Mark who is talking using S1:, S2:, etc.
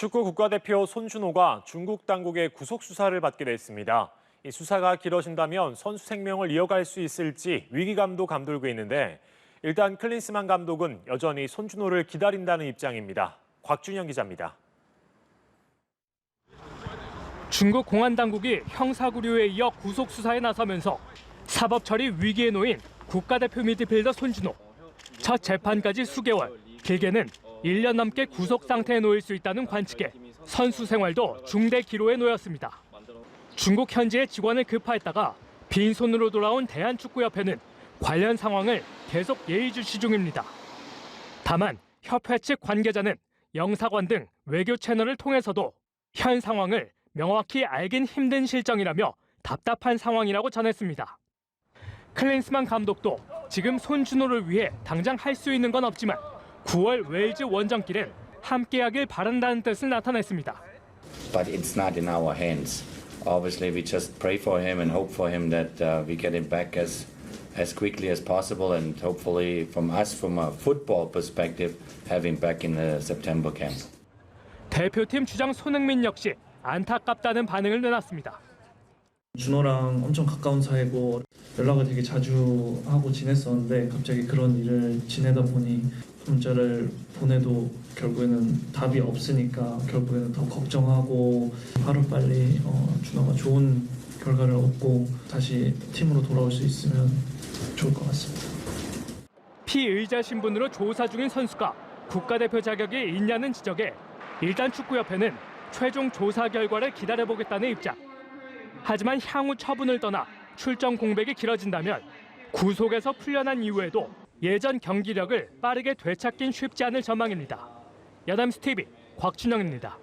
S1: 축구 국가대표 손준호가 중국 당국의 구속 수사를 받게 됐습니다. 이 수사가 길어진다면 선수 생명을 이어갈 수 있을지 위기감도 감돌고 있는데 일단 클린스만 감독은 여전히 손준호를 기다린다는 입장입니다. 곽준영 기자입니다.
S2: 중국 공안 당국이 형사구류에 이어 구속 수사에 나서면서 사법 처리 위기에 놓인 국가대표 미드필더 손준호. 첫 재판까지 수개월, 길게는 1년 넘게 구속 상태에 놓일 수 있다는 관측에 선수 생활도 중대 기로에 놓였습니다. 중국 현지의 직원을 급파했다가 빈손으로 돌아온 대한축구협회는 관련 상황을 계속 예의주시 중입니다. 다만 협회 측 관계자는 영사관 등 외교 채널을 통해서도 현 상황을 명확히 알긴 힘든 실정이라며 답답한 상황이라고 전했습니다. 클린스만 감독도 지금 손준호를 위해 당장 할 수 있는 건 없지만 9월 웨일즈 원정길엔 함께하길 바란다는 뜻을 나타냈습니다.
S3: but it's not in our hands. Obviously, we just pray for him and hope for him that uh, we get him back as as quickly as possible, and hopefully, from us, from a football perspective, have him back in the September camp.
S2: 대표팀 주장 손흥민 역시 안타깝다는 반응을 내놨습니다.
S4: 준호랑 엄청 가까운 사이고 연락을 되게 자주 하고 지냈었는데 갑자기 그런 일을 지내다 보니 문자를 보내도 결국에는 답이 없으니까 결국에는 더 걱정하고 하루빨리 어, 준호가 좋은 결과를 얻고 다시 팀으로 돌아올 수 있으면 좋을 것 같습니다.
S2: 피의자 신분으로 조사 중인 선수가 국가대표 자격이 있냐는 지적에 일단 축구협회는 최종 조사 결과를 기다려보겠다는 입장. 하지만 향후 처분을 떠나 출전 공백이 길어진다면 구속에서 풀려난 이후에도 예전 경기력을 빠르게 되찾긴 쉽지 않을 전망입니다. 여담스 TV 곽준영입니다.